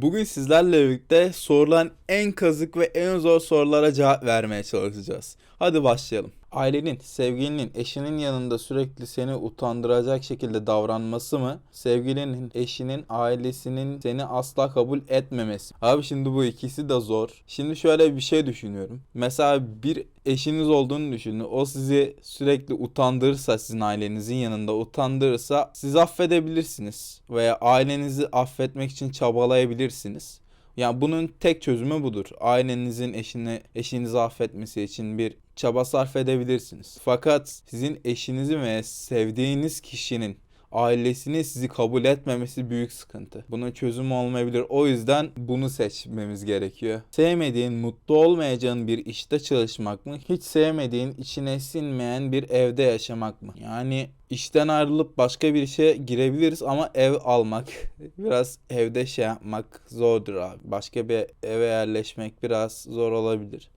Bugün sizlerle birlikte sorulan en kazık ve en zor sorulara cevap vermeye çalışacağız. Hadi başlayalım. Ailenin, sevgilinin, eşinin yanında sürekli seni utandıracak şekilde davranması mı? Sevgilinin, eşinin, ailesinin seni asla kabul etmemesi. Abi şimdi bu ikisi de zor. Şimdi şöyle bir şey düşünüyorum. Mesela bir eşiniz olduğunu düşünün. O sizi sürekli utandırırsa sizin ailenizin yanında utandırırsa siz affedebilirsiniz. Veya ailenizi affetmek için çabalayabilirsiniz. Yani bunun tek çözümü budur. Ailenizin eşini, eşinizi affetmesi için bir çaba sarf edebilirsiniz. Fakat sizin eşinizin ve sevdiğiniz kişinin ailesini sizi kabul etmemesi büyük sıkıntı. Bunun çözümü olmayabilir. O yüzden bunu seçmemiz gerekiyor. Sevmediğin, mutlu olmayacağın bir işte çalışmak mı? Hiç sevmediğin, içine sinmeyen bir evde yaşamak mı? Yani işten ayrılıp başka bir işe girebiliriz ama ev almak, biraz evde şey yapmak zordur abi. Başka bir eve yerleşmek biraz zor olabilir.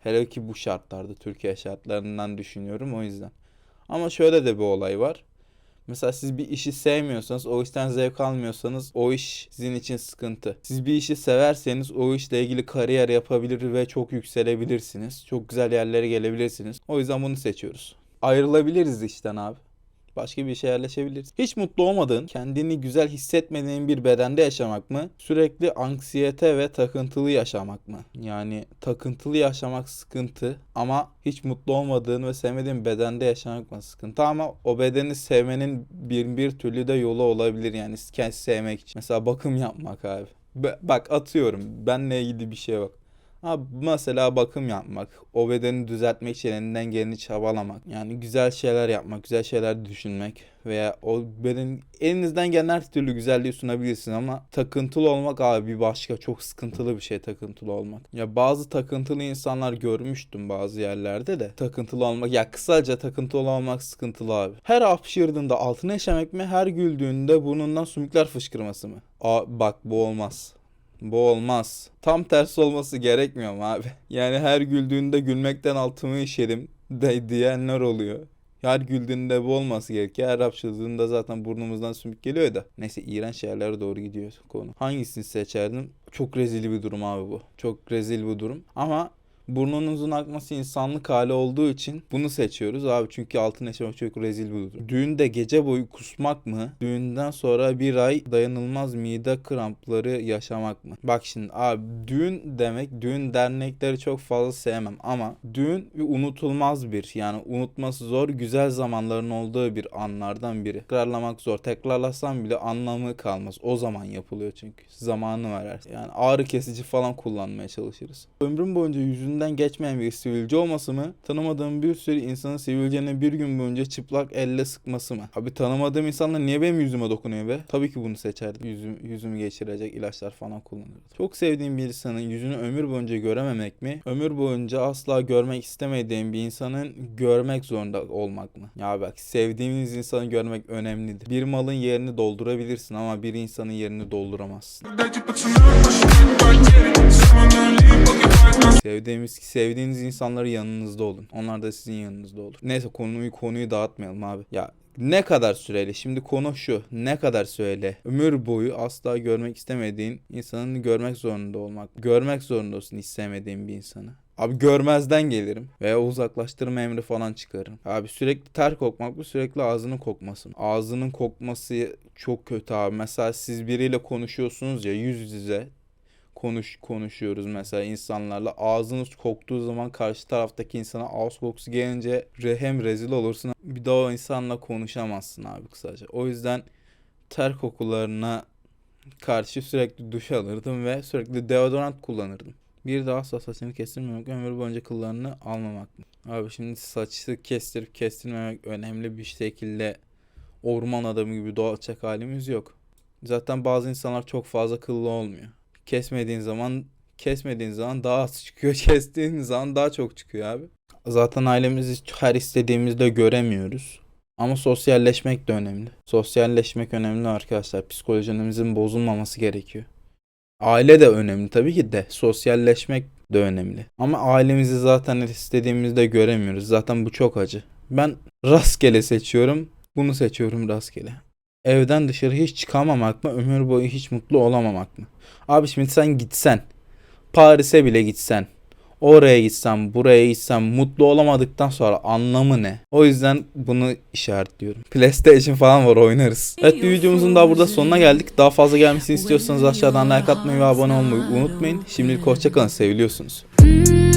Hele ki bu şartlarda, Türkiye şartlarından düşünüyorum o yüzden. Ama şöyle de bir olay var. Mesela siz bir işi sevmiyorsanız, o işten zevk almıyorsanız o iş sizin için sıkıntı. Siz bir işi severseniz o işle ilgili kariyer yapabilir ve çok yükselebilirsiniz. Çok güzel yerlere gelebilirsiniz. O yüzden bunu seçiyoruz. Ayrılabiliriz işten abi. Başka bir işe yerleşebiliriz. Hiç mutlu olmadığın, kendini güzel hissetmediğin bir bedende yaşamak mı? Sürekli anksiyete ve takıntılı yaşamak mı? Yani takıntılı yaşamak sıkıntı ama hiç mutlu olmadığın ve sevmediğin bedende yaşamak mı sıkıntı ama o bedeni sevmenin bir bir türlü de yolu olabilir yani kendisi sevmek için. Mesela bakım yapmak abi. Be- bak atıyorum benle ilgili bir şey yok. Abi mesela bakım yapmak, o bedeni düzeltmek için elinden geleni çabalamak. Yani güzel şeyler yapmak, güzel şeyler düşünmek veya o bedenin elinizden gelen her türlü güzelliği sunabilirsin ama takıntılı olmak abi bir başka çok sıkıntılı bir şey takıntılı olmak. Ya bazı takıntılı insanlar görmüştüm bazı yerlerde de takıntılı olmak ya kısaca takıntılı olmak sıkıntılı abi. Her hapşırdığında altına işemek mi her güldüğünde burnundan sümükler fışkırması mı? Aa, bak bu olmaz. Bu olmaz. Tam tersi olması gerekmiyor mu abi? Yani her güldüğünde gülmekten altımı işedim de diyenler oluyor. Her güldüğünde bu olması gerekiyor. Her hapşırdığında zaten burnumuzdan sümük geliyor da. Neyse iğrenç yerlere doğru gidiyor konu. Hangisini seçerdim? Çok rezil bir durum abi bu. Çok rezil bir durum. Ama burnunuzun akması insanlık hali olduğu için bunu seçiyoruz abi çünkü altın yaşamak çok rezil durum. Düğünde gece boyu kusmak mı? Düğünden sonra bir ay dayanılmaz mide krampları yaşamak mı? Bak şimdi abi düğün demek düğün dernekleri çok fazla sevmem ama düğün bir unutulmaz bir yani unutması zor güzel zamanların olduğu bir anlardan biri. Tekrarlamak zor. Tekrarlasam bile anlamı kalmaz. O zaman yapılıyor çünkü. Zamanı verer. Yani ağrı kesici falan kullanmaya çalışırız. Ömrüm boyunca yüzünden geçmeyen bir sivilce olması mı? Tanımadığım bir sürü insanın sivilceni bir gün boyunca çıplak elle sıkması mı? Abi tanımadığım insanlar niye benim yüzüme dokunuyor be? Tabii ki bunu seçerdim. Yüzüm, yüzümü geçirecek ilaçlar falan kullanırdım. Çok sevdiğim bir insanın yüzünü ömür boyunca görememek mi? Ömür boyunca asla görmek istemediğim bir insanın görmek zorunda olmak mı? Ya bak sevdiğiniz insanı görmek önemlidir. Bir malın yerini doldurabilirsin ama bir insanın yerini dolduramazsın. Sevdiğimiz, sevdiğiniz insanları yanınızda olun. Onlar da sizin yanınızda olur. Neyse konuyu konuyu dağıtmayalım abi. Ya ne kadar süreli? Şimdi konu şu. Ne kadar süreli? Ömür boyu asla görmek istemediğin insanın görmek zorunda olmak. Görmek zorundasın istemediğin bir insanı. Abi görmezden gelirim veya uzaklaştırma emri falan çıkarırım. Abi sürekli ter kokmak bu sürekli ağzının kokması. Ağzının kokması çok kötü abi. Mesela siz biriyle konuşuyorsunuz ya yüz yüze konuş konuşuyoruz mesela insanlarla. Ağzınız koktuğu zaman karşı taraftaki insana ağız kokusu gelince re- hem rezil olursun bir de o insanla konuşamazsın abi kısaca. O yüzden ter kokularına karşı sürekli duş alırdım ve sürekli deodorant kullanırdım. Bir daha asla saçını kestirmemek, ömür boyunca kıllarını almamak? Abi şimdi saçı kestirip kestirmemek önemli bir şekilde orman adamı gibi doğacak halimiz yok. Zaten bazı insanlar çok fazla kıllı olmuyor. Kesmediğin zaman kesmediğin zaman daha az çıkıyor. Kestiğin zaman daha çok çıkıyor abi. Zaten ailemizi her istediğimizde göremiyoruz. Ama sosyalleşmek de önemli. Sosyalleşmek önemli arkadaşlar. Psikolojimizin bozulmaması gerekiyor. Aile de önemli tabii ki de. Sosyalleşmek de önemli. Ama ailemizi zaten istediğimizde göremiyoruz. Zaten bu çok acı. Ben rastgele seçiyorum. Bunu seçiyorum rastgele. Evden dışarı hiç çıkamamak mı? Ömür boyu hiç mutlu olamamak mı? Abi şimdi sen gitsen. Paris'e bile gitsen. Oraya gitsen, buraya gitsen mutlu olamadıktan sonra anlamı ne? O yüzden bunu işaretliyorum. PlayStation falan var oynarız. Evet bir videomuzun daha burada sonuna geldik. Daha fazla gelmesini istiyorsanız aşağıdan like atmayı ve abone olmayı unutmayın. Şimdilik hoşçakalın seviliyorsunuz. Mm,